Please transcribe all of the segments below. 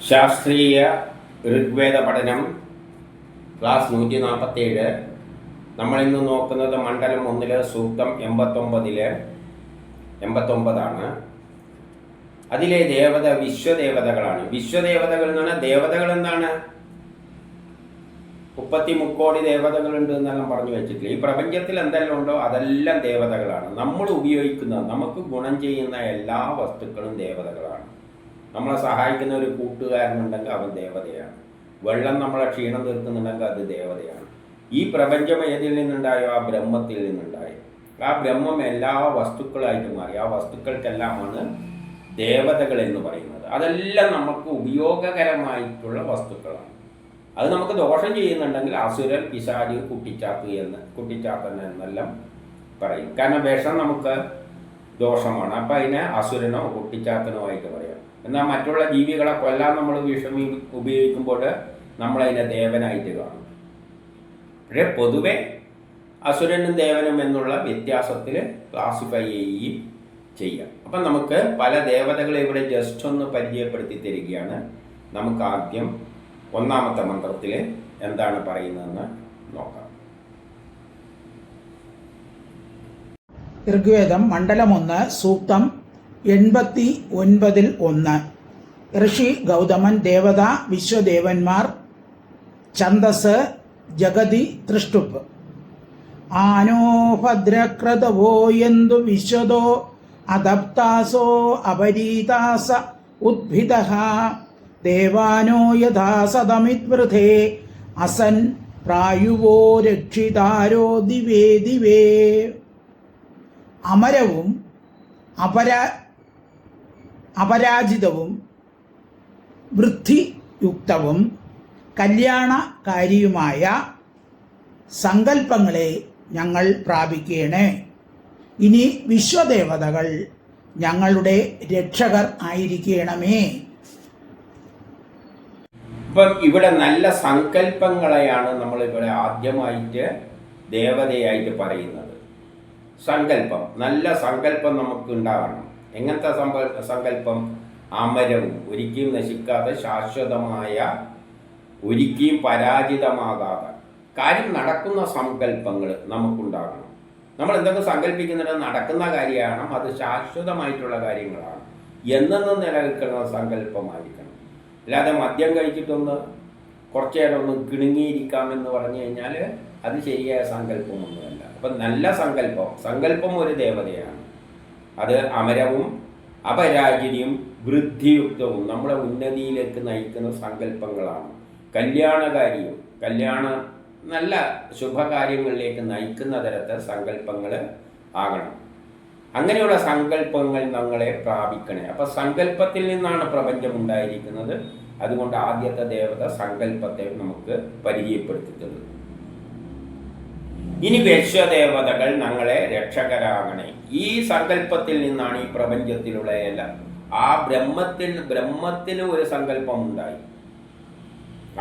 ശാസ്ത്രീയ ഋഗ്വേദ പഠനം ക്ലാസ് നൂറ്റി നാൽപ്പത്തേഴ് നമ്മളിന്ന് നോക്കുന്നത് മണ്ഡലം ഒന്നിൽ സൂക്തം എൺപത്തൊമ്പതിൽ എൺപത്തൊമ്പതാണ് അതിലെ ദേവത വിശ്വദേവതകളാണ്. വിശ്വദേവതകൾ എന്ന് പറഞ്ഞാൽ ദേവതകൾ എന്താണ്? മുപ്പത്തി മുക്കോടി ദേവതകളുണ്ട് എന്നെല്ലാം പറഞ്ഞു വെച്ചിട്ടില്ല. ഈ പ്രപഞ്ചത്തിൽ എന്തെല്ലാം ഉണ്ടോ അതെല്ലാം ദേവതകളാണ്. നമ്മൾ ഉപയോഗിക്കുന്ന നമുക്ക് ഗുണം ചെയ്യുന്ന എല്ലാ വസ്തുക്കളും ദേവതകളാണ്. നമ്മളെ സഹായിക്കുന്ന ഒരു കൂട്ടുകാരനുണ്ടെങ്കിൽ അവൻ ദേവതയാണ്. വെള്ളം നമ്മളെ ക്ഷീണം തീർക്കുന്നുണ്ടെങ്കിൽ അത് ദേവതയാണ്. ഈ പ്രപഞ്ചം ഏതിൽ നിന്നുണ്ടായോ? ആ ബ്രഹ്മത്തിൽ നിന്നുണ്ടായോ. ആ ബ്രഹ്മം എല്ലാ വസ്തുക്കളായിട്ട് മാറി. ആ വസ്തുക്കൾക്കെല്ലാമാണ് ദേവതകൾ എന്ന് പറയുന്നത്. അതെല്ലാം നമുക്ക് ഉപയോഗകരമായിട്ടുള്ള വസ്തുക്കളാണ്. അത് നമുക്ക് ദോഷം ചെയ്യുന്നുണ്ടെങ്കിൽ അസുരൻ പിശാച് കുട്ടിച്ചാത്ത് എന്ന് കുട്ടിച്ചാത്തൻ എന്നെല്ലാം പറയും. കാരണം വിഷം നമുക്ക് ദോഷമാണ്. അപ്പം അതിനെ അസുരനോ കുട്ടിച്ചാത്തനോ ആയിട്ട് പറയാം. എന്നാൽ മറ്റുള്ള ജീവികളെ കൊല്ലാൻ നമ്മൾ വിഷമി ഉപയോഗിക്കുമ്പോൾ നമ്മളതിനെ ദേവനായിട്ട് കാണും. പക്ഷേ പൊതുവെ അസുരനും ദേവനും എന്നുള്ള വ്യത്യാസത്തിൽ ക്ലാസിഫൈ ചെയ്യുകയും ചെയ്യാം. അപ്പം നമുക്ക് പല ദേവതകളെ ഇവിടെ ജസ്റ്റ് ഒന്ന് പരിചയപ്പെടുത്തി തരികയാണ്. നമുക്ക് ആദ്യം ഒന്നാമത്തെ മന്ത്രത്തിൽ എന്താണ് പറയുന്നതെന്ന് നോക്കാം. ഋഗ്വേദം മണ്ഡലം ഒന്ന് സൂക്തം എൺപത്തി ഒൻപതിൽ ഒന്ന്. ഋഷി ഗൗതമൻ ദേവത വിശ്വദേവന്മാർ ഛന്ദസ് ജഗതി തൃഷ്ടുപ്പ്. ആനോ എന്തു വിശ്വതോ അതപ്താസോ അപരീതാസ ഉദ്ഭിത ദേവാനോ യഥാ സതമിത്വൃഥേ അസൻ പ്രായുവോ രക്ഷിതാരോ ദിവേ ദിവേ. അമരവും അപരാ അപരാജിതവും വൃദ്ധിയുക്തവും കല്യാണകാരിയുമായ സങ്കല്പങ്ങളെ ഞങ്ങൾ പ്രാപിക്കണേ. ഇനി വിശ്വദേവതകൾ ഞങ്ങളുടെ രക്ഷകർ ആയിരിക്കണമേ. ഇപ്പം ഇവിടെ നല്ല സങ്കല്പങ്ങളെയാണ് നമ്മൾ ഇവിടെ ആദ്യമായിട്ട് ദേവതയായിട്ട് പറയുന്നത്. സങ്കല്പം. നല്ല സങ്കല്പം നമുക്ക് ഉണ്ടാവണം എങ്ങനത്തെ സമ്പ- സങ്കല്പം? അമരവും ഒരിക്കലും നശിക്കാതെ ശാശ്വതമായ ഒരിക്കലും പരാജിതമാകാതെ. കാര്യം നടക്കുന്ന സങ്കല്പങ്ങൾ നമുക്കുണ്ടാകണം. നമ്മൾ എന്തൊക്കെ സങ്കല്പിക്കുന്നത് നടക്കുന്ന കാര്യമാണ് അത് ശാശ്വതമായിട്ടുള്ള കാര്യങ്ങളാണ്. എന്നെന്നും നിലനിൽക്കുന്ന സങ്കല്പമായിരിക്കണം. അല്ലാതെ മദ്യം കഴിച്ചിട്ടൊന്ന് കുറച്ചേരൊന്ന് നേരം ഒന്ന് കിണുങ്ങിയിരിക്കാമെന്ന് പറഞ്ഞു കഴിഞ്ഞാൽ അത് ശരിയായ സങ്കല്പമൊന്നുമല്ല. അപ്പം നല്ല സങ്കല്പം. സങ്കല്പം ഒരു ദേവതയാണ്. അത് അമരവും അപരാജിനിയും വൃദ്ധിയുക്തവും നമ്മളെ ഉന്നതിയിലേക്ക് നയിക്കുന്ന സങ്കല്പങ്ങളാണ്. കല്യാണകാരിയും കല്യാണ നല്ല ശുഭകാര്യങ്ങളിലേക്ക് നയിക്കുന്ന തരത്തെ സങ്കല്പങ്ങൾ ആകണം. അങ്ങനെയുള്ള സങ്കല്പങ്ങൾ ഞങ്ങളെ പ്രാപിക്കണേ. അപ്പം സങ്കല്പത്തിൽ നിന്നാണ് പ്രപഞ്ചം ഉണ്ടായിരിക്കുന്നത്. അതുകൊണ്ട് ആദ്യത്തെ ദേവത സങ്കല്പത്തെ നമുക്ക് പരിചയപ്പെടുത്തി തരുന്നു ഇനി വിശ്വദേവതകൾ ഞങ്ങളെ രക്ഷകരാകണേ. ഈ സങ്കല്പത്തിൽ നിന്നാണ് ഈ പ്രപഞ്ചത്തിലുള്ള എല്ലാം. ആ ബ്രഹ്മത്തിൽ ബ്രഹ്മത്തിന് ഒരു സങ്കല്പം ഉണ്ടായി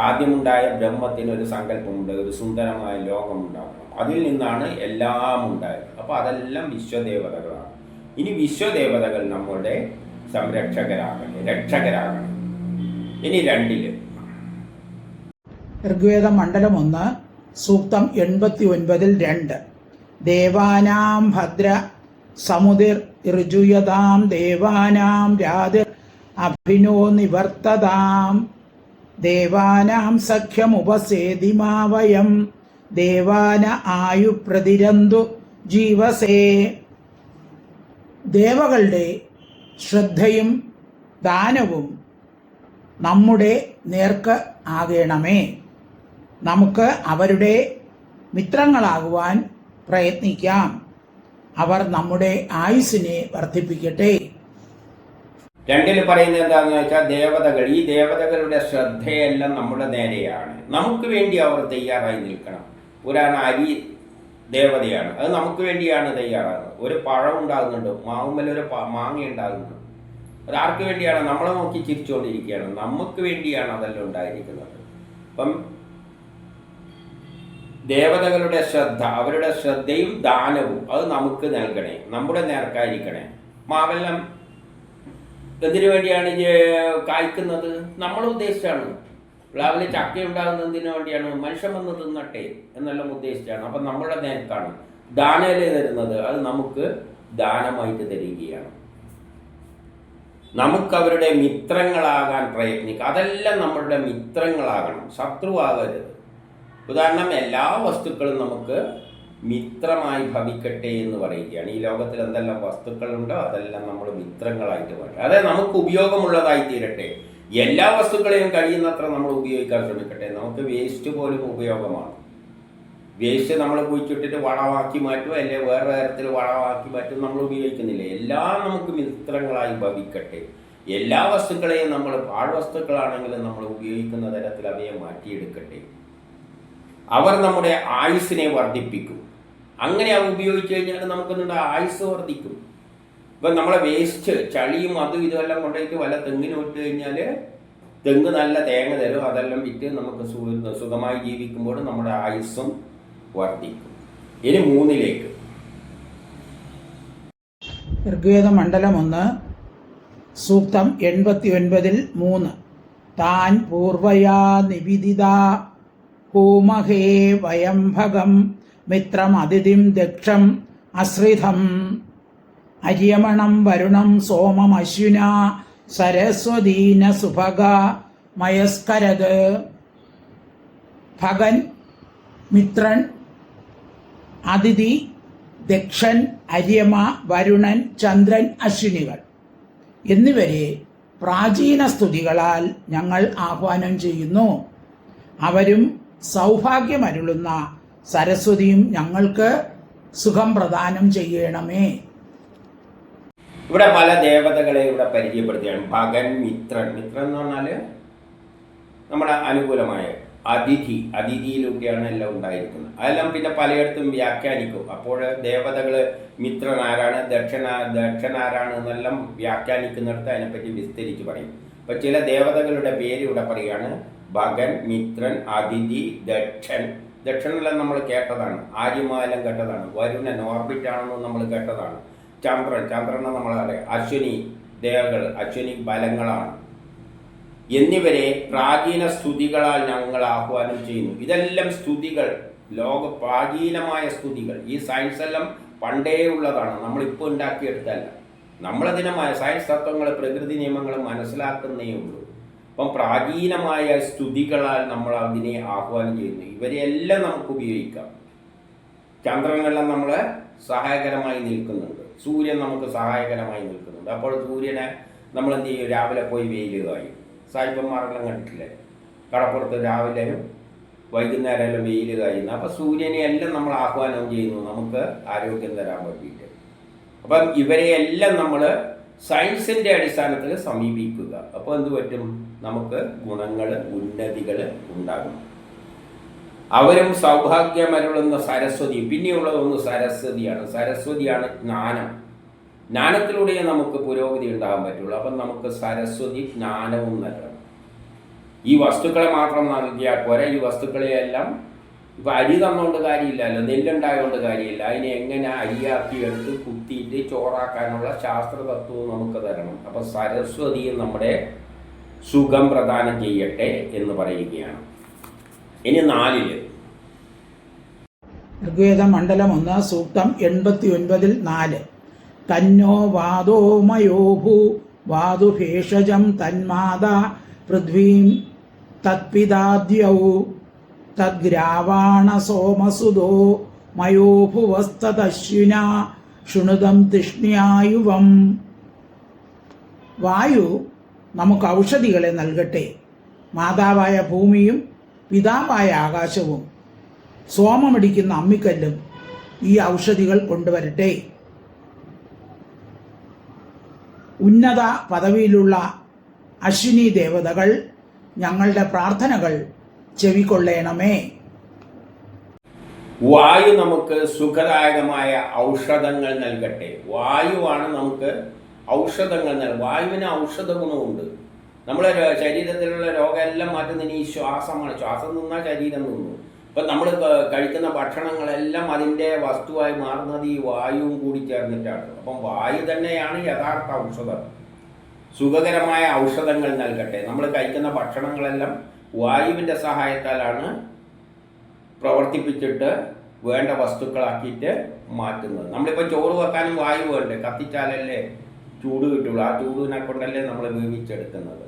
ആദ്യമുണ്ടായ ബ്രഹ്മത്തിന് ഒരു സങ്കല്പമുണ്ട് ഒരു സുന്ദരമായ ലോകം ഉണ്ടാകും അതിൽ നിന്നാണ് എല്ലാം ഉണ്ടായത്. അപ്പോൾ അതെല്ലാം വിശ്വദേവതകളാണ്. ഇനി വിശ്വദേവതകൾ നമ്മളുടെ സംരക്ഷകരാകട്ടെ രക്ഷകരാകണം. ഇനി രണ്ടിൽ. ഋഗ്വേദ മണ്ഡലം ഒന്ന് സൂക്തം എൺപത്തി ഒൻപതിൽ രണ്ട്. ദേവാനാം ഭദ്ര സമുദിർ ഋജുയതാം ദേവാനാം രാതിർ അഭിനോ നിവർത്തതാം. ദേവാനാം സഖ്യമുപസേതിമാവയം ദേവാന ആയു പ്രതിരന്തു ജീവസേ. ദേവകളുടെ ശ്രദ്ധയും ദാനവും നമ്മുടെ നേർക്ക് ആകണമേ. നമുക്ക് അവരുടെ മിത്രങ്ങളാകുവാൻ പ്രയത്നിക്കാം. അവർ നമ്മുടെ ആയുസ്സിനെ വർദ്ധിപ്പിക്കട്ടെ. രണ്ടിൽ പറയുന്നത് എന്താണെന്ന് വെച്ചാൽ ദേവതകൾ ഈ ദേവതകളുടെ ശ്രദ്ധയെല്ലാം നമ്മുടെ നേരെയാണ്. നമുക്ക് വേണ്ടി അവർ തയ്യാറായി നിൽക്കണം. ഒരാണ് അരി ദേവതയാണ്. അത് നമുക്ക് വേണ്ടിയാണ് തയ്യാറാകുന്നത് ഒരു പഴം ഉണ്ടാകുന്നുണ്ട് മാവുമ്മൽ ഒരു മാങ്ങ ഉണ്ടാകുന്നുണ്ട്. അത് ആർക്ക് വേണ്ടിയാണ്? നമ്മളെ നോക്കി ചിരിച്ചുകൊണ്ടിരിക്കുകയാണ് നമുക്ക് വേണ്ടിയാണ് അതെല്ലാം ഉണ്ടായിരിക്കുന്നത്. അപ്പം ദേവതകളുടെ ശ്രദ്ധ അവരുടെ ശ്രദ്ധയും ദാനവും അത് നമുക്ക് നൽകണേ നമ്മുടെ നേർക്കായിരിക്കണേ. മാവെല്ലാം എന്തിനു വേണ്ടിയാണ് കായ്ക്കുന്നത്? നമ്മൾ ഉദ്ദേശിച്ചാണ്. പ്ലാവിലെ ചക്ക ഉണ്ടാകുന്നതിന് വേണ്ടിയാണ് മനുഷ്യൻ വന്ന് തിന്നട്ടെ എന്നെല്ലാം ഉദ്ദേശിച്ചാണ്. അപ്പം നമ്മുടെ നേർക്കാണ്. ദാനയിലെ തരുന്നത്? അത് നമുക്ക് ദാനമായിട്ട് തരികയാണ്. നമുക്ക് അവരുടെ മിത്രങ്ങളാകാൻ പ്രയത്നിക്കുക അതെല്ലാം നമ്മളുടെ മിത്രങ്ങളാകണം. ശത്രുവാകരുത്. ഉദാഹരണം എല്ലാ വസ്തുക്കളും നമുക്ക് മിത്രമായി ഭവിക്കട്ടെ എന്ന് പറയുകയാണ്. ഈ ലോകത്തിൽ എന്തെല്ലാം വസ്തുക്കളുണ്ടോ അതെല്ലാം നമ്മൾ മിത്രങ്ങളായിട്ട് മാറ്റും. അതായത് നമുക്ക് ഉപയോഗമുള്ളതായി തീരട്ടെ. എല്ലാ വസ്തുക്കളെയും കഴിയുന്നത്ര നമ്മൾ ഉപയോഗിക്കാൻ ശ്രമിക്കട്ടെ. നമുക്ക് വേസ്റ്റ് പോലും ഉപയോഗമാണ്. വേസ്റ്റ് നമ്മൾ കുഴിച്ചിട്ടിട്ട് വളമാക്കി മാറ്റും അല്ലെ? വേറെ തരത്തിൽ വളമാക്കി മാറ്റും നമ്മൾ ഉപയോഗിക്കുന്നില്ല. എല്ലാം നമുക്ക് മിത്രങ്ങളായി ഭവിക്കട്ടെ. എല്ലാ വസ്തുക്കളെയും നമ്മൾ പാഴ്വസ്തുക്കളാണെങ്കിലും നമ്മൾ ഉപയോഗിക്കുന്ന തരത്തിൽ അവയെ മാറ്റിയെടുക്കട്ടെ. അവർ നമ്മുടെ ആയുസ്സിനെ വർദ്ധിപ്പിക്കും. അങ്ങനെ അവ ഉപയോഗിച്ച് കഴിഞ്ഞാൽ നമുക്ക് നമ്മുടെ ആയുസ് വർദ്ധിക്കും. ഇപ്പം നമ്മളെ വേസ്റ്റ് ചളിയും അതും ഇതുമെല്ലാം കൊണ്ടുപോയിട്ട് വല്ല തെങ്ങിന് വിട്ട് കഴിഞ്ഞാൽ തെങ്ങ് നല്ല തേങ്ങ തരും. അതെല്ലാം വിറ്റ് നമുക്ക് സുഖമായി ജീവിക്കുമ്പോൾ നമ്മുടെ ആയുസ്സും വർദ്ധിക്കും. ഇനി മൂന്നിലേക്ക്. ഋഗ്വേദ മണ്ഡലം ഒന്ന് സൂക്തം എൺപത്തി ഒൻപതിൽ മൂന്ന്. താൻ പൂർവയാ നിവിദിത ഹോമഹേ വയംഭകം മിത്രം അതിഥിം ദക്ഷം അശ്രിതം. അര്യമണം വരുണം സോമം അശ്വിന സരസ്വതീന സുഭഗ മയസ്കരത്. ഭഗൻ മിത്രൻ അതിഥി ദക്ഷൻ അര്യമ വരുണൻ ചന്ദ്രൻ അശ്വിനികൾ എന്നിവരെ പ്രാചീന സ്തുതികളാൽ ഞങ്ങൾ ആഹ്വാനം ചെയ്യുന്നു. അവരും സൗഭാഗ്യമരുളുന്ന സരസ്വതിയും ഞങ്ങൾക്ക് സുഖം പ്രദാനം ചെയ്യണമേ. ഇവിടെ പല ദേവതകളെ ഇവിടെ പരിചയപ്പെടുത്തുകയാണ് ഭഗൻ മിത്രൻ. മിത്രൻ എന്ന് പറഞ്ഞാൽ നമ്മുടെ അനുകൂലമായ അതിഥി. അതിഥിയിലൂടെയാണ് എല്ലാം ഉണ്ടായിരിക്കുന്നത്. അതെല്ലാം പിന്നെ പലയിടത്തും വ്യാഖ്യാനിക്കും. അപ്പോൾ ദേവതകൾ മിത്രൻ ആരാണ് ദക്ഷിണ ദക്ഷൻ ആരാണ് എന്നെല്ലാം വ്യാഖ്യാനിക്കുന്നിടത്ത് അതിനെപ്പറ്റി വിസ്തരിച്ച് പറയും. അപ്പൊ ചില ദേവതകളുടെ പേര് ഇവിടെ പറയുകയാണ്. ഭഗൻ മിത്രൻ അതിഥി ദക്ഷൻ. ദക്ഷിണെല്ലാം നമ്മൾ കേട്ടതാണ്. ആര്യമാലം കേട്ടതാണ്. വരുണൻ ഓർബിറ്റ് ആണെന്ന് നമ്മൾ കേട്ടതാണ്. ചന്ദ്രൻ ചന്ദ്രനെ നമ്മൾ അറിയാം അശ്വിനി ദേവകൾ അശ്വിനി ബലങ്ങളാണ്. എന്നിവരെ പ്രാചീന സ്തുതികളാൽ ഞങ്ങൾ ആഹ്വാനം ചെയ്യുന്നു. ഇതെല്ലാം സ്തുതികൾ ലോക പ്രാചീനമായ സ്തുതികൾ. ഈ സയൻസ് എല്ലാം പണ്ടേ ഉള്ളതാണ്. നമ്മളിപ്പോൾ ഉണ്ടാക്കിയെടുത്തല്ല നമ്മളതിനമായ സയൻസ് തത്വങ്ങൾ പ്രകൃതി നിയമങ്ങൾ മനസ്സിലാക്കുന്നേ ഉള്ളൂ. അപ്പം പ്രാചീനമായ സ്തുതികളാൽ നമ്മൾ അതിനെ ആഹ്വാനം ചെയ്യുന്നു. ഇവരെല്ലാം നമുക്ക് ഉപയോഗിക്കാം. ചന്ദ്രനെല്ലാം നമ്മൾ സഹായകരമായി നിൽക്കുന്നുണ്ട്. സൂര്യൻ നമുക്ക് സഹായകരമായി നിൽക്കുന്നുണ്ട്. അപ്പോൾ സൂര്യനെ നമ്മൾ എന്ത് ചെയ്യും? രാവിലെ പോയി വെയിൽ കായും. സായിപ്പന്മാരെല്ലാം കണ്ടിട്ടില്ലേ? കടപ്പുറത്ത് രാവിലെയും വൈകുന്നേരമെല്ലാം വെയിൽ കായുന്നു. അപ്പോൾ സൂര്യനെ എല്ലാം നമ്മൾ ആഹ്വാനം ചെയ്യുന്നു. നമുക്ക് ആരോഗ്യം തരാൻ വേണ്ടിയിട്ട്. അപ്പം ഇവരെയെല്ലാം നമ്മൾ സയൻസിന്റെ അടിസ്ഥാനത്തിൽ സമീപിക്കുക. അപ്പോൾ എന്ത് പറ്റും? നമുക്ക് ഗുണങ്ങൾ ഉന്നതികൾ ഉണ്ടാകും. അവരും സൗഭാഗ്യമരുളുന്ന സരസ്വതി. പിന്നെയുള്ളതൊന്ന് സരസ്വതിയാണ്. സരസ്വതിയാണ് ജ്ഞാനം. ജ്ഞാനത്തിലൂടെ നമുക്ക് പുരോഗതി ഉണ്ടാകാൻ പറ്റുള്ളൂ. അപ്പം നമുക്ക് സരസ്വതി ജ്ഞാനവും നൽകണം. ഈ വസ്തുക്കളെ മാത്രം നൽകിയാൽ പോരാ. ഈ വസ്തുക്കളെയെല്ലാം ഇപ്പം അരി തന്നുകൊണ്ട് കാര്യമില്ലല്ലോ. നെല്ലുണ്ടായതുകൊണ്ട് കാര്യമില്ല. അതിനെ എങ്ങനെ അരിയാക്കി എടുത്ത് കുത്തിയിട്ട് ചോറാക്കാനുള്ള ശാസ്ത്രതത്വവും നമുക്ക് തരണം. അപ്പം സരസ്വതിയും നമ്മുടെ സുഖം പ്രദാനം ചെയ്യട്ടെ എന്ന് പറയുകയാണ്. ഇനി നാലിൽ. ഋഗ്വേദ മണ്ഡലം ഒന്ന് സൂക്തം എൺപത്തി ഒൻപതിൽ നാല്. തന്നോ വാദോ മയോഭു വാതു ഭേഷജം തന്മാത പൃഥ്വീം തത്പിതാദ്യൗ തദ്ഗ്രാവാണ സോമസുതോ മയോഭുവസ്തശ്വിന ശൃണുതം തിഷ്ണിയായുവം. വായു നമുക്ക് ഔഷധികളെ നൽകട്ടെ. മാതാവായ ഭൂമിയും പിതാവായ ആകാശവും സോമമടിക്കുന്ന അമ്മിക്കല്ലും ഈ ഔഷധികൾ കൊണ്ടുവരട്ടെ. ഉന്നത പദവിയിലുള്ള അശ്വിനി ദേവതകൾ ഞങ്ങളുടെ പ്രാർത്ഥനകൾ ചെവിക്കൊള്ളേണമേ. വായു നമുക്ക് സുഖദായകമായ ഔഷധങ്ങൾ നൽകട്ടെ. വായുവാണ് നമുക്ക് ഔഷധങ്ങൾ നൽകും വായുവിന് ഔഷധ ഗുണമുണ്ട്. നമ്മളെ ശരീരത്തിലുള്ള രോഗമെല്ലാം മാറ്റുന്നതിന് ഈ ശ്വാസമാണ് ശ്വാസം നിന്നാൽ ശരീരം നിന്നു. ഇപ്പം നമ്മൾ കഴിക്കുന്ന ഭക്ഷണങ്ങളെല്ലാം അതിന്റെ വസ്തുവായി മാറുന്നത് ഈ വായുവും കൂടി ചേർന്നിട്ടാണ്. അപ്പം വായു തന്നെയാണ് യഥാർത്ഥ ഔഷധം. സുഖകരമായ ഔഷധങ്ങൾ നൽകട്ടെ. നമ്മൾ കഴിക്കുന്ന ഭക്ഷണങ്ങളെല്ലാം വായുവിന്റെ സഹായത്താലാണ് പ്രവർത്തിപ്പിച്ചിട്ട് വേണ്ട വസ്തുക്കളാക്കിയിട്ട് മാറ്റുന്നത്. നമ്മളിപ്പോൾ ചോറ് വെക്കാനും വായു വേണ്ടേ? കത്തിച്ചാലല്ലേ ചൂട് കിട്ടുള്ളൂ ആ ചൂടിനെ കൊണ്ടല്ലേ നമ്മൾ വേവിച്ചെടുക്കുന്നത്.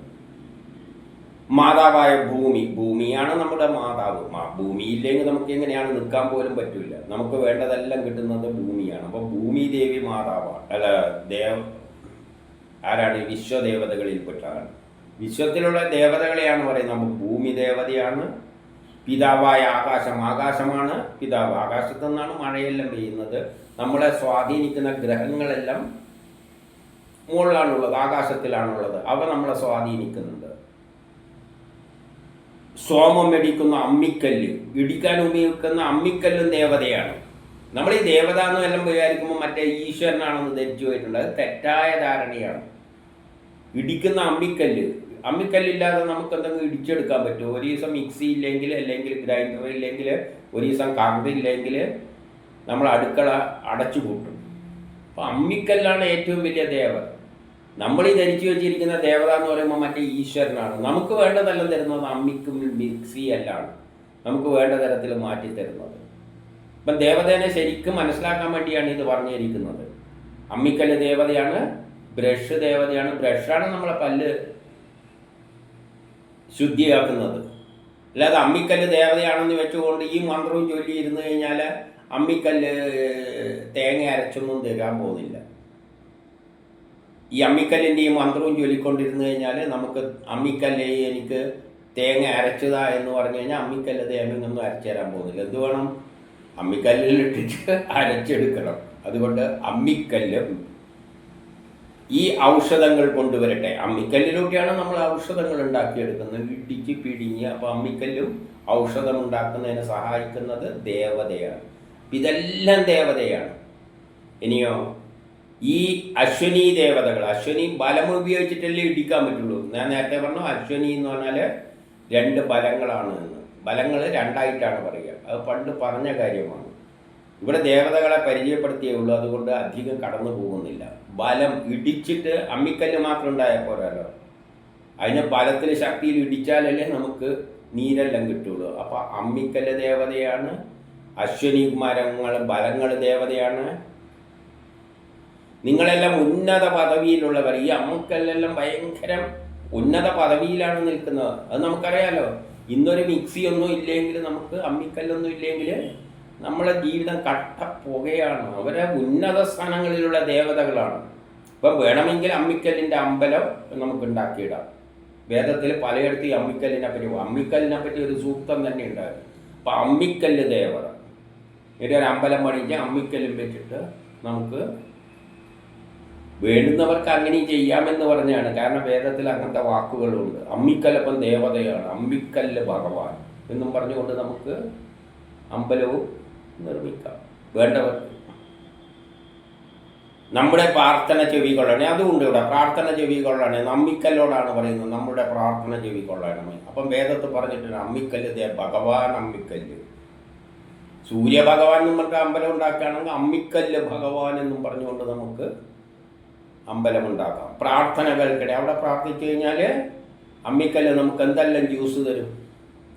മാതാവായ ഭൂമി. ഭൂമിയാണ് നമ്മുടെ മാതാവ്. ഭൂമിയില്ലെങ്കിൽ നമുക്ക് എങ്ങനെയാണ്? നിൽക്കാൻ പോലും പറ്റില്ല നമുക്ക് വേണ്ടതെല്ലാം കിട്ടുന്നത് ഭൂമിയാണ്. അപ്പോൾ ഭൂമി ദേവി മാതാവാണ്. അല്ല ദേവ ആരാണ്? വിശ്വദേവതകളിൽപ്പെട്ടാണ് വിശ്വത്തിലുള്ള ദേവതകളെയാണ് പറയുന്നത്. നമുക്ക് ഭൂമി ദേവതയാണ് പിതാവായ ആകാശം. ആകാശമാണ് പിതാവ്. ആകാശത്തു നിന്നാണ് മഴയെല്ലാം പെയ്യുന്നത്. നമ്മളെ സ്വാധീനിക്കുന്ന ഗ്രഹങ്ങളെല്ലാം മുകളിലാണുള്ളത് ആകാശത്തിലാണുള്ളത്. അവ നമ്മളെ സ്വാധീനിക്കുന്നുണ്ട്. സോമം ഇടിക്കുന്ന അമ്മിക്കല്ല്. ഇടിക്കാൻ ഉപയോഗിക്കുന്ന അമ്മിക്കല്ലും ദേവതയാണ്. നമ്മൾ ഈ ദേവത എന്ന് എല്ലാം വിചാരിക്കുമ്പോൾ മറ്റേ ഈശ്വരനാണെന്ന് ധരിച്ചു പോയിട്ടുണ്ട്. അത് തെറ്റായ ധാരണയാണ്. ഇടിക്കുന്ന അമ്മിക്കല്ല്. അമ്മിക്കല്ലില്ലാതെ നമുക്ക് എന്തെങ്കിലും ഇടിച്ചെടുക്കാൻ പറ്റുമോ? ഒരു ദിവസം മിക്സി ഇല്ലെങ്കിൽ അല്ലെങ്കിൽ ഗ്രൈൻഡർ ഇല്ലെങ്കിൽ ഒരു ദിവസം കറണ്ട് ഇല്ലെങ്കിൽ നമ്മൾ അടുക്കള അടച്ചു കൂട്ടും അപ്പം അമ്മിക്കല്ലാണ് ഏറ്റവും വലിയ ദേവത. നമ്മൾ ഈ ധരിച്ചു വെച്ചിരിക്കുന്ന ദേവത എന്ന് പറയുമ്പോൾ മറ്റേ ഈശ്വരനാണ്. നമുക്ക് വേണ്ടതെല്ലാം തരുന്നത് അമ്മിക്കും മിക്സി അല്ലാണ് നമുക്ക് വേണ്ട തരത്തിൽ മാറ്റി തരുന്നത്. ഇപ്പം ദേവതേനെ ശരിക്കും മനസ്സിലാക്കാൻ വേണ്ടിയാണ് ഇത് പറഞ്ഞിരിക്കുന്നത്. അമ്മിക്കല്ല് ദേവതയാണ് ബ്രഷ് ദേവതയാണ്. ബ്രഷാണ് നമ്മളെ പല്ല് ശുദ്ധിയാക്കുന്നത്. അല്ലാതെ അമ്മിക്കല്ല് ദേവതയാണെന്ന് വെച്ചുകൊണ്ട് ഈ മന്ത്രവും ചൊല്ലിയിരുന്നു കഴിഞ്ഞാൽ അമ്മിക്കല്ല് തേങ്ങ അരച്ചൊന്നും തരാൻ പോകുന്നില്ല. ഈ അമ്മിക്കല്ലിന്റെയും മന്ത്രവും ചൊല്ലിക്കൊണ്ടിരുന്നു കഴിഞ്ഞാൽ നമുക്ക് അമ്മിക്കല്ല് എനിക്ക് തേങ്ങ അരച്ചതാ എന്ന് പറഞ്ഞു കഴിഞ്ഞാൽ അമ്മിക്കല്ല് തേങ്ങയൊന്നും അരച്ചു തരാൻ പോകുന്നില്ല. എന്ത് വേണം? അമ്മിക്കല്ലിട്ടിട്ട് അരച്ചെടുക്കണം. അതുകൊണ്ട് അമ്മിക്കല്ലും ഈ ഔഷധങ്ങൾ കൊണ്ടുവരട്ടെ. അമ്മിക്കല്ലിലൂടെയാണ് നമ്മൾ ഔഷധങ്ങൾ ഉണ്ടാക്കിയെടുക്കുന്നത്. ഇടിച്ച് പിടിഞ്ഞ് അപ്പോൾ അമ്മിക്കല്ലും ഔഷധം ഉണ്ടാക്കുന്നതിന് സഹായിക്കുന്നത് ദേവതയാണ്. ഇതെല്ലാം ദേവതയാണ്. ഇനിയോ ഈ അശ്വനി ദേവതകൾ അശ്വനി ബലം ഉപയോഗിച്ചിട്ടല്ലേ ഇടിക്കാൻ പറ്റുള്ളൂ. ഞാൻ നേരത്തെ പറഞ്ഞു അശ്വനി എന്ന് പറഞ്ഞാൽ രണ്ട് ബലങ്ങളാണ് എന്ന്. ബലങ്ങൾ രണ്ടായിട്ടാണ് പറയുക. അത് പണ്ട് പറഞ്ഞ കാര്യമാണ്. ഇവിടെ ദേവതകളെ പരിചയപ്പെടുത്തിയേ ഉള്ളൂ. അതുകൊണ്ട് അധികം കടന്നു പോകുന്നില്ല. ബലം ഇടിച്ചിട്ട് അമ്മിക്കല്ല് മാത്രം ഉണ്ടായാൽ പോരാലോ? അതിനെ ബലത്തിൽ ശക്തിയിൽ ഇടിച്ചാലല്ലേ നമുക്ക് നീരെല്ലാം കിട്ടുള്ളൂ. അപ്പോൾ അമ്മിക്കല്ല് ദേവതയാണ് അശ്വനി മരങ്ങൾ ബലങ്ങൾ ദേവതയാണ് നിങ്ങളെല്ലാം ഉന്നത പദവിയിലുള്ളവർ. ഈ അമ്മുക്കല്ലെല്ലാം ഭയങ്കരം ഉന്നത പദവിയിലാണ് നിൽക്കുന്നത്. അത് നമുക്കറിയാലോ. ഇന്നൊരു മിക്സി ഒന്നും ഇല്ലെങ്കിൽ നമുക്ക് അമ്മിക്കല്ലൊന്നും ഇല്ലെങ്കിൽ നമ്മളെ ജീവിതം കട്ട പുകയാണ് അവരെ ഉന്നത സ്ഥാനങ്ങളിലുള്ള ദേവതകളാണ്. ഇപ്പം വേണമെങ്കിൽ അമ്മിക്കല്ലിന്റെ അമ്പലം നമുക്ക് ഉണ്ടാക്കിയിടാം വേദത്തിൽ പലയിടത്തും അമ്മിക്കല്ലിനെ പറ്റി അമ്മിക്കല്ലിനെ പറ്റി ഒരു സൂക്തം തന്നെ ഉണ്ടായിരുന്നു. അപ്പം അമ്മിക്കല്ല് ദേവത. ഒരു അമ്പലം പണിഞ്ഞ് അമ്മിക്കല്ലും വെച്ചിട്ട് നമുക്ക് വേണ്ടുന്നവർക്ക് അങ്ങനെ ചെയ്യാമെന്ന് പറഞ്ഞാണ്. കാരണം വേദത്തിൽ അങ്ങനത്തെ വാക്കുകളുണ്ട്. അമ്മിക്കല്ലപ്പം ദേവതയാണ്. അമ്മിക്കല്ല് ഭഗവാൻ എന്നും പറഞ്ഞുകൊണ്ട് നമുക്ക് അമ്പലവും നിർമ്മിക്കാം. വേണ്ടവർക്ക്. നമ്മുടെ പ്രാർത്ഥന ചെവി കൊള്ളണേ. അതുകൊണ്ട് ഇവിടെ. പ്രാർത്ഥന ചെവി കൊള്ളണേ. അമ്മിക്കല്ലോടാണ് പറയുന്നത്. നമ്മുടെ പ്രാർത്ഥന ചെവി കൊള്ളണമേ. അപ്പം വേദത്ത് പറഞ്ഞിട്ടുണ്ട് അമ്മിക്കല്ല് ദേ ഭഗവാൻ അമ്മിക്കല്ല്. സൂര്യഭഗവാൻ എന്ന് പറഞ്ഞിട്ട് അമ്പലം ഉണ്ടാക്കുകയാണെങ്കിൽ അമ്മിക്കല്ല് ഭഗവാൻ എന്നും പറഞ്ഞുകൊണ്ട് നമുക്ക് അമ്പലം ഉണ്ടാക്കാം പ്രാർത്ഥനകൾക്കിടെ അവിടെ പ്രാർത്ഥിച്ചു കഴിഞ്ഞാൽ അമ്മിക്കല്ല് നമുക്ക് എന്തെല്ലാം ജ്യൂസ് തരും?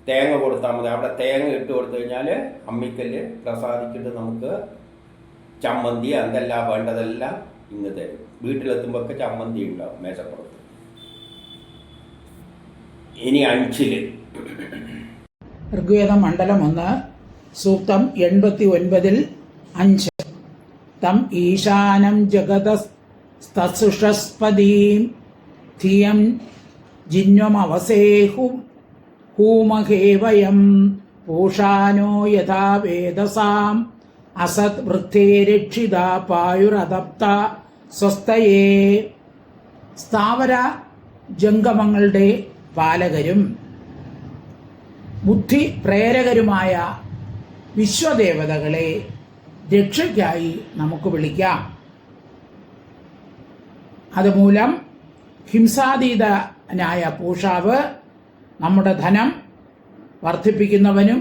തേങ്ങ കൊടുത്താൽ മതി. അവിടെ തേങ്ങ ഇട്ട് കൊടുത്തു കഴിഞ്ഞാൽ അമ്മിക്കല്ല് പ്രസാദിച്ചിട്ട് നമുക്ക് ചമ്മന്തി എന്തെല്ലാം വേണ്ടതെല്ലാം ഇന്ന് തരും. വീട്ടിലെത്തുമ്പോൾ ഒക്കെ ചമ്മന്തി ഉണ്ടാവും മേശപ്പുറത്ത്. ഇനി അഞ്ചിൽ ഋഗ്വേദ മണ്ഡലം ഒന്ന് സൂക്തം എൺപത്തി ഒൻപതിൽ അഞ്ച്. തം ഈശാനം ജഗതസ്തസുഷസ്പതീം ധിയം ജിന്വമവസേഹു ഹൂമഹേ വയം പൂഷാനോ യഥാ വേദസാം അസത് വൃത്തേ രക്ഷിത പായുരതപ്ത സ്വസ്ഥയേ. സ്ഥാവര ജംഗമങ്ങളുടെ പാലകരും ബുദ്ധി പ്രേരകരുമായ വിശ്വദേവതകളെ രക്ഷയ്ക്കായി നമുക്ക് വിളിക്കാം. അതുമൂലം ഹിംസാതീതനായ പൂഷാവ് നമ്മുടെ ധനം വർദ്ധിപ്പിക്കുന്നവനും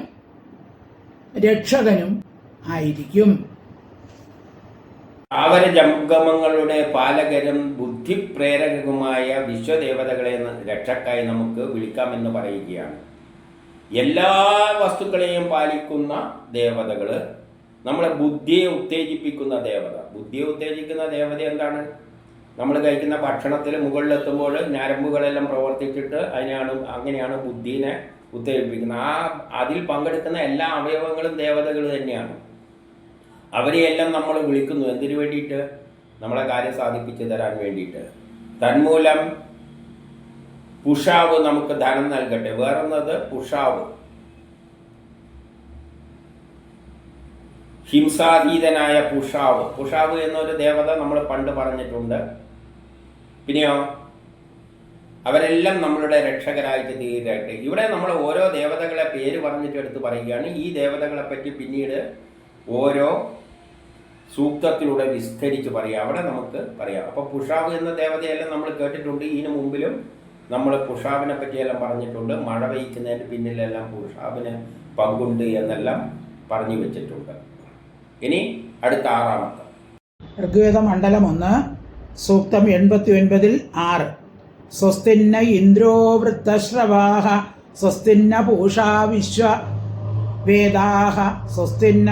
രക്ഷകനും ആയിരിക്കും. ആവര ജംഗമങ്ങളുടെ പാലകരും ബുദ്ധിപ്രേരകവുമായ വിശ്വദേവതകളെ രക്ഷക്കായി നമുക്ക് വിളിക്കാമെന്ന് പറയുകയാണ്. എല്ലാ വസ്തുക്കളെയും പാലിക്കുന്ന ദേവതകൾ നമ്മളെ ബുദ്ധിയെ ഉത്തേജിപ്പിക്കുന്ന ദേവത. ബുദ്ധിയെ ഉത്തേജിക്കുന്ന ദേവത എന്താണ്? നമ്മൾ കഴിക്കുന്ന ഭക്ഷണത്തിൽ മുകളിലെത്തുമ്പോൾ ഞരമ്പുകളെല്ലാം പ്രവർത്തിച്ചിട്ട് അതിനാണ് അങ്ങനെയാണ് ബുദ്ധിനെ ഉത്തേജിപ്പിക്കുന്നത്. ആ അതിൽ പങ്കെടുക്കുന്ന എല്ലാ അവയവങ്ങളും ദേവതകൾ തന്നെയാണ്. അവരെയെല്ലാം നമ്മൾ വിളിക്കുന്നു. എന്തിനു വേണ്ടിയിട്ട്? നമ്മളെ കാര്യം സാധിപ്പിച്ചു തരാൻ വേണ്ടിയിട്ട്. തന്മൂലം പുഷാവ് നമുക്ക് ധനം നൽകട്ടെ. വേറൊന്നത് പുഷാവ്. ഹിംസാതീതനായ പുഷാവ്. പുഷാവ് എന്നൊരു ദേവത നമ്മൾ പണ്ട് പറഞ്ഞിട്ടുണ്ട്. പിന്നെയോ? അവരെല്ലാം നമ്മളുടെ രക്ഷകരായിട്ട് തീരട്ടെ ഇവിടെ നമ്മൾ ഓരോ ദേവതകളെ പേര് പറഞ്ഞിട്ട് എടുത്ത് പറയുകയാണ്. ഈ ദേവതകളെ പറ്റി പിന്നീട് ഓരോ സൂക്തത്തിലൂടെ വിസ്തരിച്ച് പറയാം. അവിടെ നമുക്ക് പറയാം. അപ്പോൾ പുഷാവ് എന്ന ദേവതയെല്ലാം നമ്മൾ കേട്ടിട്ടുണ്ട്. ഇതിനു മുമ്പിലും നമ്മൾ പുഷാവിനെ പറ്റിയെല്ലാം പറഞ്ഞിട്ടുണ്ട്. മഴ പെയ്ക്കുന്നതിന് പിന്നിലെല്ലാം പുഷാവിന് പങ്കുണ്ട് എന്നെല്ലാം പറഞ്ഞു വെച്ചിട്ടുണ്ട്. ഇനി അടുത്ത ആറാമത്തെ. ഋഗ്വേദ മണ്ഡലം ഒന്ന്. സൂക്തം എൺപത്തി ഒൻപതിൽ ആറ്. സ്വസ്തിന്ന ഇന്ദ്രോ വൃത്തശ്രവാഹ സ്വസ്തിന്ന പൂഷാ വിശ്വ വേദാഹ സ്വസ്തിന്ന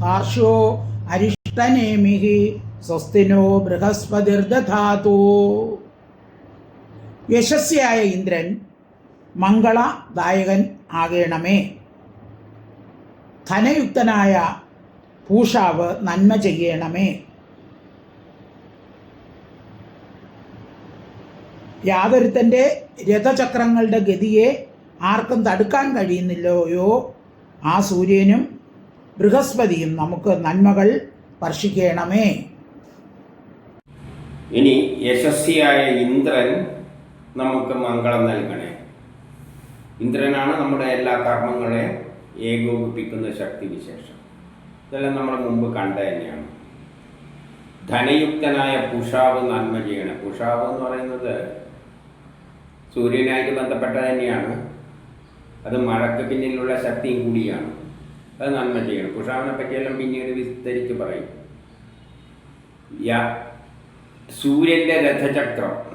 താർഷോ അരിഷ്ടനേമിഹി സ്വസ്തിനോ ബൃഹസ്പതിർദാതു യശസ്യായ ഇന്ദ്രൻ മംഗളദായകൻ ആകേണമേ. ധനയുക്തനായ പൂഷാവ് നന്മ ചെയ്യണമേ. യാതൊരുത്തന്റെ രഥചക്രങ്ങളുടെ ഗതിയെ ആർക്കും തടുക്കാൻ കഴിയുന്നില്ലയോ? ആ സൂര്യനും ബൃഹസ്പതിയും നമുക്ക് നന്മകൾ വർഷിക്കണമേ ഇനി യശസ്വിയായ ഇന്ദ്രൻ നമുക്ക് മംഗളം നൽകണേ. ഇന്ദ്രനാണ് നമ്മുടെ എല്ലാ കർമ്മങ്ങളെ ഏകോപിപ്പിക്കുന്ന ശക്തി വിശേഷം ഇതെല്ലാം നമ്മൾ മുമ്പ് കണ്ട തന്നെയാണ്. ധനയുക്തനായ പുഷാവ് നന്മ ചെയ്യണേ. പുഷാവ് എന്ന് പറയുന്നത് സൂര്യനായിട്ട് ബന്ധപ്പെട്ട തന്നെയാണ്. അത് മഴക്ക് പിന്നിലുള്ള ശക്തിയും കൂടിയാണ്. അത് നന്മ ചെയ്യണം. കുഷാവിനെ പറ്റിയെല്ലാം പിന്നീട് വിസ്തരിച്ച് പറയും. സൂര്യന്റെ രഥചക്രം.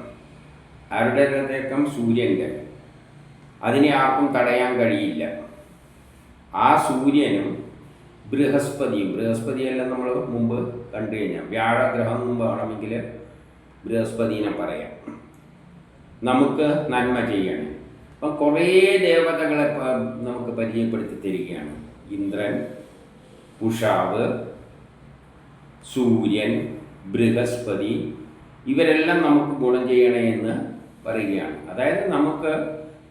ആരുടെ രഥചക്രം? സൂര്യന്റെ അതിനെ ആർക്കും തടയാൻ കഴിയില്ല. ആ സൂര്യനും ബൃഹസ്പതിയും ബൃഹസ്പതിയെല്ലാം നമ്മൾ മുമ്പ് കണ്ടു കഴിഞ്ഞാൽ വ്യാഴഗ്രഹം മുമ്പ് ആണെങ്കിൽ ബൃഹസ്പതിനെ പറയാം. നമുക്ക് നന്മ ചെയ്യണം. അപ്പം കുറേ ദേവതകളെ നമുക്ക് പരിചയപ്പെടുത്തി തരികയാണ്. ഇന്ദ്രൻ ഉഷാവ് സൂര്യൻ ബൃഹസ്പതി ഇവരെല്ലാം നമുക്ക് ഗുണം ചെയ്യണേ എന്ന് പറയുകയാണ്. അതായത് നമുക്ക്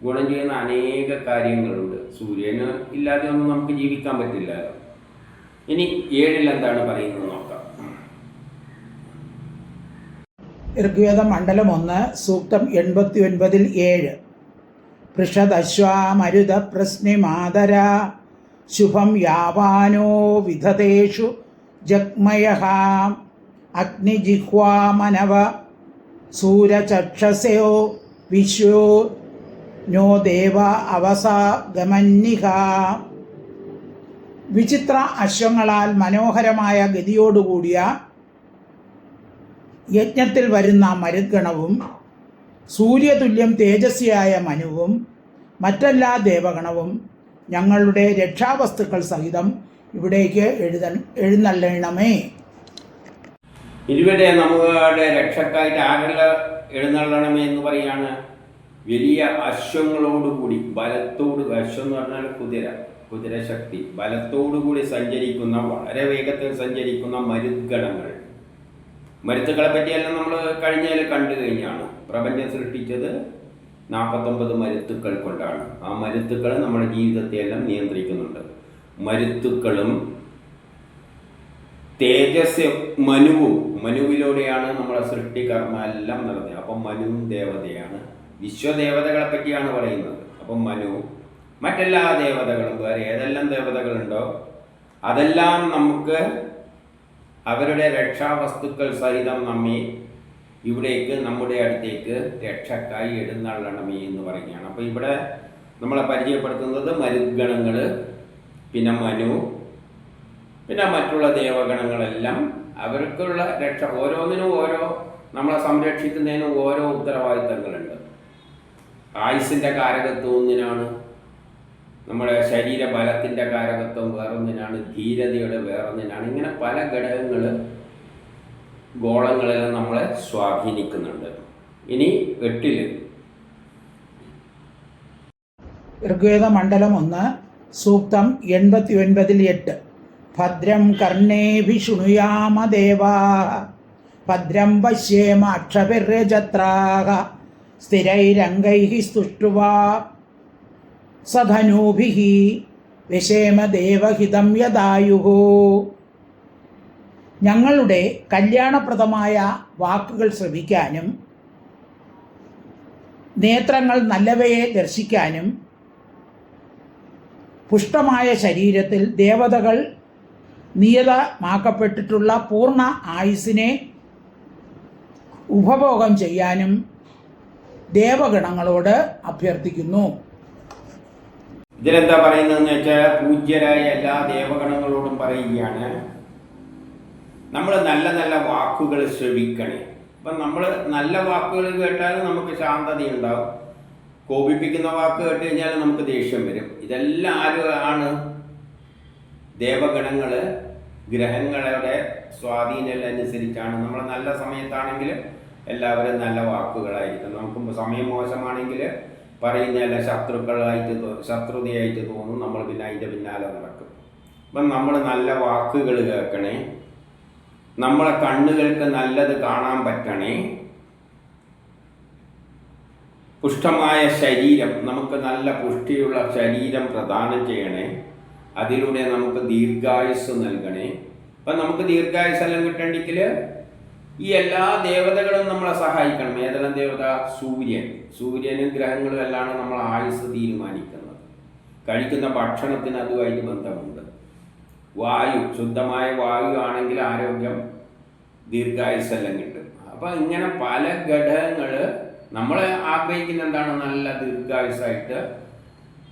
ഗുണം ചെയ്യുന്ന അനേക കാര്യങ്ങളുണ്ട്. സൂര്യന് ഇല്ലാതെ ഒന്നും നമുക്ക് ജീവിക്കാൻ പറ്റില്ലല്ലോ ഇനി ഏഴിൽ എന്താണ് പറയുന്നത് നോക്കാം ഋഗ്വേദ മണ്ഡലം ഒന്ന് സൂക്തം എൺപത്തി ഒൻപതിൽ ഏഴ്. പൃഷദശ്വാമരുത പ്രശ്നിമാതര ശുഭം യാവാനോ വിധതേഷു ജഗ്മയ അഗ്നിജിഹ്വാമനവ സൂരചക്ഷസയോ വിശ്വോ നോ ദേവ അവസ ഗമന്യഹ വിചിത്ര അശ്വങ്ങളാൽ മനോഹരമായ ഗതിയോടുകൂടിയ യജ്ഞത്തിൽ വരുന്ന മരുഗണവും സൂര്യതുല്യം തേജസ്വിയായ മനുവും മറ്റെല്ലാ ദേവഗണവും ഞങ്ങളുടെ രക്ഷാവസ്തുക്കൾ സഹിതം ഇവിടേക്ക് എഴുത എഴുന്നള്ളണമേ. ഇവിടെ നമ്മുടെ രക്ഷക്കായിട്ട് ആരെല്ലാം എഴുന്നള്ളണമേ എന്ന് പറയാണ്. വലിയ അശ്വങ്ങളോടുകൂടി ബലത്തോട് അശ്വം എന്ന് പറഞ്ഞാൽ കുതിര കുതിരശക്തി ബലത്തോടുകൂടി സഞ്ചരിക്കുന്ന വളരെ വേഗത്തിൽ സഞ്ചരിക്കുന്ന മരുദ്ഗണങ്ങൾ മരുത്തുകളെ പറ്റിയെല്ലാം നമ്മൾ കഴിഞ്ഞതിൽ കണ്ടു കഴിഞ്ഞാണ്. പ്രപഞ്ചം സൃഷ്ടിച്ചത് നാൽപ്പത്തൊമ്പത് മരുത്തുക്കൾ കൊണ്ടാണ്. ആ മരുത്തുക്കൾ നമ്മുടെ ജീവിതത്തെ എല്ലാം നിയന്ത്രിക്കുന്നുണ്ട്. മരുത്തുക്കളും തേജസ് മനുവും മനുവിലൂടെയാണ് നമ്മളെ സൃഷ്ടികർമ്മ എല്ലാം നടന്നത്. അപ്പം മനുവും ദേവതയാണ്. വിശ്വദേവതകളെ പറ്റിയാണ് പറയുന്നത്. അപ്പം മനു മറ്റെല്ലാ ദേവതകളും വേറെ ഏതെല്ലാം ദേവതകളുണ്ടോ? അതെല്ലാം നമുക്ക് അവരുടെ രക്ഷാവസ്തുക്കൾ സഹിതം നമ്മെ ഇവിടേക്ക് നമ്മുടെ അടുത്തേക്ക് രക്ഷക്കായി എഴുന്നള്ളണമേ എന്ന് പറയുകയാണ്. അപ്പോൾ ഇവിടെ നമ്മളെ പരിചയപ്പെടുത്തുന്നത് മരുദ്ഗണങ്ങൾ പിന്നെ മനു പിന്നെ മറ്റുള്ള ദേവഗണങ്ങളെല്ലാം അവർക്കുള്ള രക്ഷ ഓരോന്നിനും ഓരോ നമ്മളെ സംരക്ഷിക്കുന്നതിനും ഓരോ ഉത്തരവാദിത്തങ്ങളുണ്ട്. ആയുസിന്റെ കാരകത്വം ഒന്നിനാണ്. നമ്മുടെ ശരീരബലത്തിന്റെ കാരകത്വം വേറൊന്നിനാണ് ധീരതയുടെ വേറൊന്നിനാണ്. ഇങ്ങനെ പല ഘടകങ്ങൾ ഗോളങ്ങളെല്ലാം നമ്മളെ സ്വാധീനിക്കുന്നുണ്ട്. ഇനി എട്ടിൽ. ഋഗ്വേദ മണ്ഡലം ഒന്ന് സൂക്തം എൺപത്തി ഒൻപതിൽ എട്ട്. ഭദ്രം കർണേഭി ശൃണുയാമ ദേവാ. ഭദ്രം പശ്യേമ അക്ഷഭിർയജത്രാഹ സ്ഥിരൈരംഗൈ സ്തുഷ്ടുവാ. സധനൂഭി വിഷേമദേവഹിതം യദായുഹോ ഞങ്ങളുടെ കല്യാണപ്രദമായ വാക്കുകൾ ശ്രവിക്കാനും നേത്രങ്ങൾ നല്ലവയെ ദർശിക്കാനും പുഷ്ടമായ ശരീരത്തിൽ ദേവതകൾ നിയതമാക്കപ്പെട്ടിട്ടുള്ള പൂർണ ആയുസിനെ ഉപഭോഗം ചെയ്യാനും ദേവഗണങ്ങളോട് അഭ്യർത്ഥിക്കുന്നു. ഇതിലെന്താ പറയുന്നതെന്ന് വെച്ചാൽ പൂജ്യരായ എല്ലാ ദേവഗണങ്ങളോടും പറയുകയാണ് നമ്മൾ നല്ല നല്ല വാക്കുകൾ ശ്രവിക്കണേ. അപ്പം നമ്മൾ നല്ല വാക്കുകൾ കേട്ടാൽ നമുക്ക് ശാന്തതയുണ്ടാവും. കോപിപ്പിക്കുന്ന വാക്ക് കേട്ട് കഴിഞ്ഞാൽ നമുക്ക് ദേഷ്യം വരും. ഇതെല്ലാം ആര് ആണ്? ദേവഗണങ്ങൾ ഗ്രഹങ്ങളുടെ സ്വാധീനം അനുസരിച്ചാണ് നമ്മൾ നല്ല സമയത്താണെങ്കിൽ എല്ലാവരും നല്ല വാക്കുകളായിരിക്കും. നമുക്ക് സമയം മോശമാണെങ്കിൽ പറയുന്നതല്ല ശത്രുക്കളായിട്ട് ശത്രുതയായിട്ട് തോന്നും. നമ്മൾ പിന്നെ അതിന്റെ പിന്നാലെ നടക്കും. അപ്പം നമ്മൾ നല്ല വാക്കുകൾ കേൾക്കണേ. നമ്മളെ കണ്ണുകൾക്ക് നല്ലത് കാണാൻ പറ്റണേ. പുഷ്ടമായ ശരീരം നമുക്ക് നല്ല പുഷ്ടിയുള്ള ശരീരം പ്രദാനം ചെയ്യണേ. അതിലൂടെ നമുക്ക് ദീർഘായുസ് നൽകണേ. അപ്പം നമുക്ക് ദീർഘായുസ്സെല്ലാം കിട്ടണമെങ്കിൽ ഈ എല്ലാ ദേവതകളും നമ്മളെ സഹായിക്കണം. ഏതെല്ലാം ദേവത? സൂര്യൻ. സൂര്യനും ഗ്രഹങ്ങളും എല്ലാം നമ്മൾ ആയുസ് തീരുമാനിക്കുന്നത്. കഴിക്കുന്ന ഭക്ഷണത്തിന് അതുമായിട്ട് ബന്ധമുണ്ട്. വായു. ശുദ്ധമായ വായു ആണെങ്കിൽ ആരോഗ്യം ദീർഘായുസെല്ലാം കിട്ടും. അപ്പം ഇങ്ങനെ പല ഘടകങ്ങൾ നമ്മൾ ആഗ്രഹിക്കുന്ന എന്താണ്? നല്ല ദീർഘായുസായിട്ട്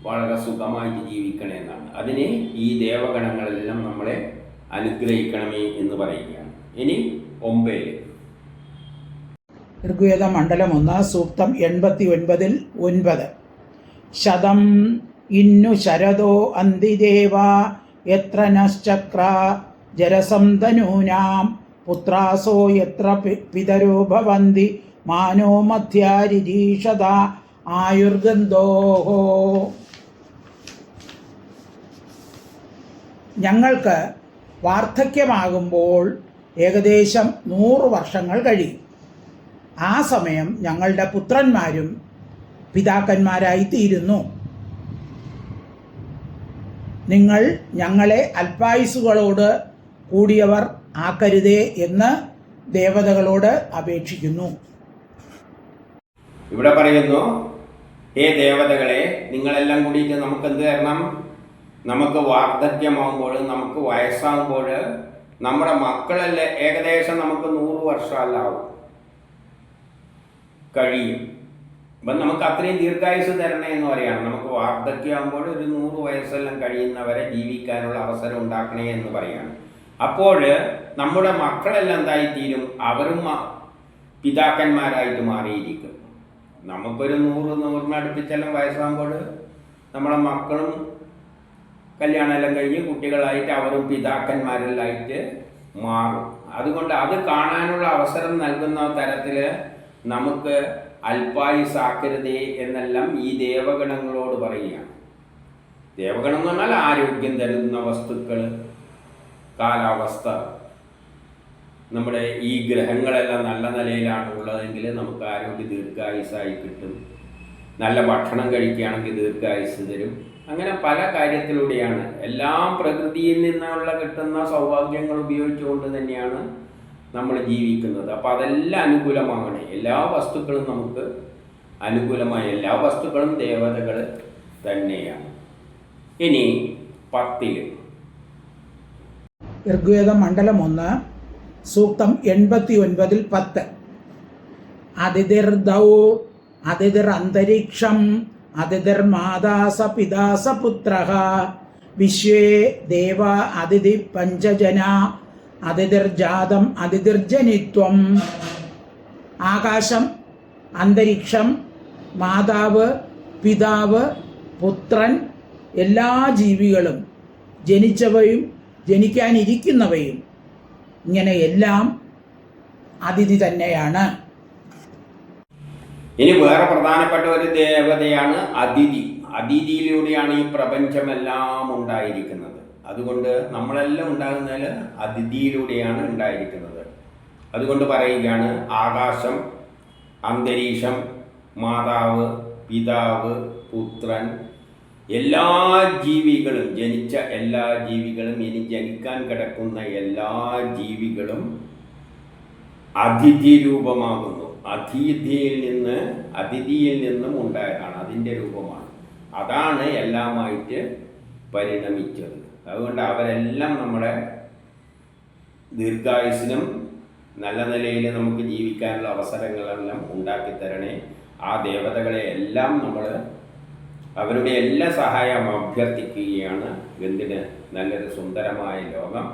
വളരെ സുഖമായിട്ട് ജീവിക്കണേ എന്നാണ്. അതിന് ഈ ദേവഗണങ്ങളെല്ലാം നമ്മളെ അനുഗ്രഹിക്കണമേ എന്ന് പറയുകയാണ്. ഇനി ഒമ്പേൽ ഋഗ്വേദ മണ്ഡലം ഒന്ന് സൂക്തം എൺപത്തി ഒൻപതിൽ ഒൻപത്. ശതം ഇന്നു ശരദോ അന്തിദേവ എത്ര നശ്ചക്ര ജരസന്തനൂനാം പുത്രാസോ എത്ര പിതരോ ഭവന്തി മാനോ മധ്യാരിരീഷത ആയുർഗന്ധോഹോ. ഞങ്ങൾക്ക് വാർദ്ധക്യമാകുമ്പോൾ ഏകദേശം നൂറ് വർഷങ്ങൾ കഴിയും. ആ സമയം ഞങ്ങളുടെ പുത്രന്മാരും പിതാക്കന്മാരായി തീരുന്നു നിങ്ങൾ ഞങ്ങളെ അൽപായുസുകളോട് കൂടിയവർ ആക്കരുതേ എന്ന് ദേവതകളോട് അപേക്ഷിക്കുന്നു. ഇവിടെ പറയുന്നു ഹേ ദേവതകളെ നിങ്ങളെല്ലാം കൂടിയിട്ട് നമുക്ക് എന്ത് തരണം? നമുക്ക് വാർദ്ധക്യമാകുമ്പോൾ നമുക്ക് വയസ്സാകുമ്പോൾ നമ്മുടെ മക്കളല്ലേ ഏകദേശം നമുക്ക് നൂറ് വർഷമല്ലാവും. കഴിയും. അപ്പം നമുക്ക് അത്രയും ദീർഘായുസ് തരണേ എന്ന് പറയാണ്. നമുക്ക് വാർദ്ധക്യമാകുമ്പോൾ ഒരു നൂറ് വയസ്സെല്ലാം കഴിയുന്നവരെ ജീവിക്കാനുള്ള അവസരം ഉണ്ടാക്കണേ എന്ന് പറയാണ്. അപ്പോൾ നമ്മുടെ മക്കളെല്ലാം എന്തായിത്തീരും? അവരും പിതാക്കന്മാരായിട്ട് മാറിയിരിക്കും. നമുക്കൊരു നൂറ് നൂറിനടുപ്പിച്ചെല്ലാം വയസ്സാകുമ്പോൾ നമ്മുടെ മക്കളും കല്യാണമെല്ലാം കഴിഞ്ഞ് കുട്ടികളായിട്ട് അവരും പിതാക്കന്മാരെല്ലായിട്ട് മാറും. അതുകൊണ്ട് അത് കാണാനുള്ള അവസരം നൽകുന്ന തരത്തിൽ നമുക്ക് അല്പായുസാക്കരുതേ എന്നെല്ലാം ഈ ദേവഗണങ്ങളോട് പറയുകയാണ്. ദേവഗണം എന്ന് പറഞ്ഞാൽ ആരോഗ്യം തരുന്ന വസ്തുക്കൾ കാലാവസ്ഥ. നമ്മുടെ ഈ ഗ്രഹങ്ങളെല്ലാം നല്ല നിലയിലാണ് ഉള്ളതെങ്കിൽ നമുക്ക് ആരോഗ്യ ദീർഘായുസായി കിട്ടും. നല്ല ഭക്ഷണം കഴിക്കുകയാണെങ്കിൽ ദീർഘായുസ് തരും. അങ്ങനെ പല കാര്യത്തിലൂടെയാണ്. എല്ലാം പ്രകൃതിയിൽ നിന്നുള്ള കിട്ടുന്ന സൗഭാഗ്യങ്ങൾ ഉപയോഗിച്ചുകൊണ്ട് തന്നെയാണ് നമ്മൾ ജീവിക്കുന്നത്. അപ്പം അതെല്ലാം അനുകൂലമാകണേ എല്ലാ വസ്തുക്കളും നമുക്ക് അനുകൂലമായ എല്ലാ വസ്തുക്കളും ദേവതകൾ തന്നെയാണ്. ഇനി പത്തിൽ. ഋഗ്വേദ മണ്ഡലം ഒന്ന് സൂക്തം എൺപത്തി ഒൻപതിൽ പത്ത്. അതിഥിർദൗ അതിഥിർ അന്തരീക്ഷം അതിഥിർ പിതാ സ പുത്ര വിശ്വേ ദേവ അതിഥി പഞ്ചജന അതിഥിർജാതം അതിഥിർജനിത്വം. ആകാശം അന്തരീക്ഷം മാതാവ് പിതാവ് പുത്രൻ എല്ലാ ജീവികളും ജനിച്ചവയും ജനിക്കാനിരിക്കുന്നവയും ഇങ്ങനെ എല്ലാം അതിഥി തന്നെയാണ്. ഇനി വേറെ പ്രധാനപ്പെട്ട ഒരു ദേവതയാണ് അതിഥി. അതിഥിയിലൂടെയാണ് ഈ പ്രപഞ്ചമെല്ലാം ഉണ്ടായിരിക്കുന്നത്. അതുകൊണ്ട് നമ്മളെല്ലാം ഉണ്ടാകുന്നതിൽ അതിഥിയിലൂടെയാണ് ഉണ്ടായിരിക്കുന്നത്. അതുകൊണ്ട് പറയുകയാണ് ആകാശം അന്തരീക്ഷം മാതാവ് പിതാവ് പുത്രൻ എല്ലാ ജീവികളും ജനിച്ച എല്ലാ ജീവികളും ഇനി ജനിക്കാൻ കിടക്കുന്ന എല്ലാ ജീവികളും അതിഥി രൂപമാകുന്നു. അതിഥിയിൽ നിന്ന് അതിഥിയിൽ നിന്നും ഉണ്ടായതാണ്. അതിന്റെ രൂപമാണ്. അതാണ് എല്ലാമായിട്ട് പരിണമിച്ചത്. അതുകൊണ്ട് അവരെല്ലാം നമ്മുടെ ദീർഘായുസിനും നല്ല നിലയിൽ നമുക്ക് ജീവിക്കാനുള്ള അവസരങ്ങളെല്ലാം ഉണ്ടാക്കി തരണേ ആ ദേവതകളെ എല്ലാം നമ്മൾ അവരുടെ എല്ലാ സഹായം അഭ്യർത്ഥിക്കുകയാണ്. എന്തിന്? നല്ലൊരു സുന്ദരമായ ലോകം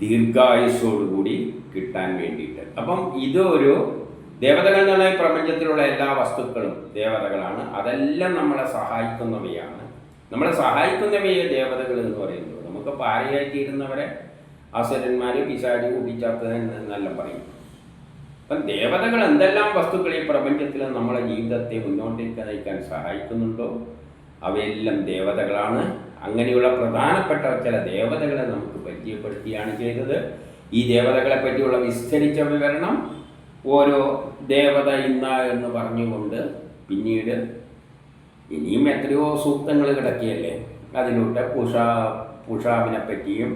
ദീർഘായുസ്സോടുകൂടി കിട്ടാൻ വേണ്ടിയിട്ട്. അപ്പം ഇതൊരു ദേവതകൾ എന്ന് പറഞ്ഞാൽ ഈ പ്രപഞ്ചത്തിലുള്ള എല്ലാ വസ്തുക്കളും ദേവതകളാണ്. അതെല്ലാം നമ്മളെ സഹായിക്കുന്നവയാണ്. നമ്മളെ സഹായിക്കുന്നവയെ ദേവതകൾ എന്ന് പറയുന്നത് നമുക്ക് പാരയായിത്തീരുന്നവരെ അസുരന്മാർ പിശാചി കൂട്ടിച്ചാത്തത് എന്നെല്ലാം പറയും. അപ്പം ദേവതകൾ എന്തെല്ലാം വസ്തുക്കൾ ഈ പ്രപഞ്ചത്തിൽ നമ്മളെ ജീവിതത്തെ മുന്നോട്ടേക്ക് നയിക്കാൻ സഹായിക്കുന്നുണ്ടോ? അവയെല്ലാം ദേവതകളാണ്. അങ്ങനെയുള്ള പ്രധാനപ്പെട്ട ചില ദേവതകളെ നമുക്ക് പരിചയപ്പെടുത്തിയാണ് ചെയ്തത്. ഈ ദേവതകളെ പറ്റിയുള്ള വിസ്തരിച്ച വിവരണം ഓരോ ദേവത ഇന്ന എന്ന് പറഞ്ഞുകൊണ്ട് പിന്നീട് ഇനിയും എത്രയോ സൂക്തങ്ങൾ കിടക്കിയല്ലേ അതിലൂടെ പുഷ പുഷാവിനെ പറ്റിയും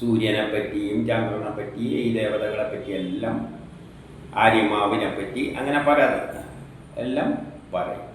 സൂര്യനെ പറ്റിയും ചന്ദ്രനെ പറ്റി ഈ ദേവതകളെ പറ്റി എല്ലാം ആര്യമാവിനെ പറ്റി അങ്ങനെ പറയാതെ എല്ലാം പറയും.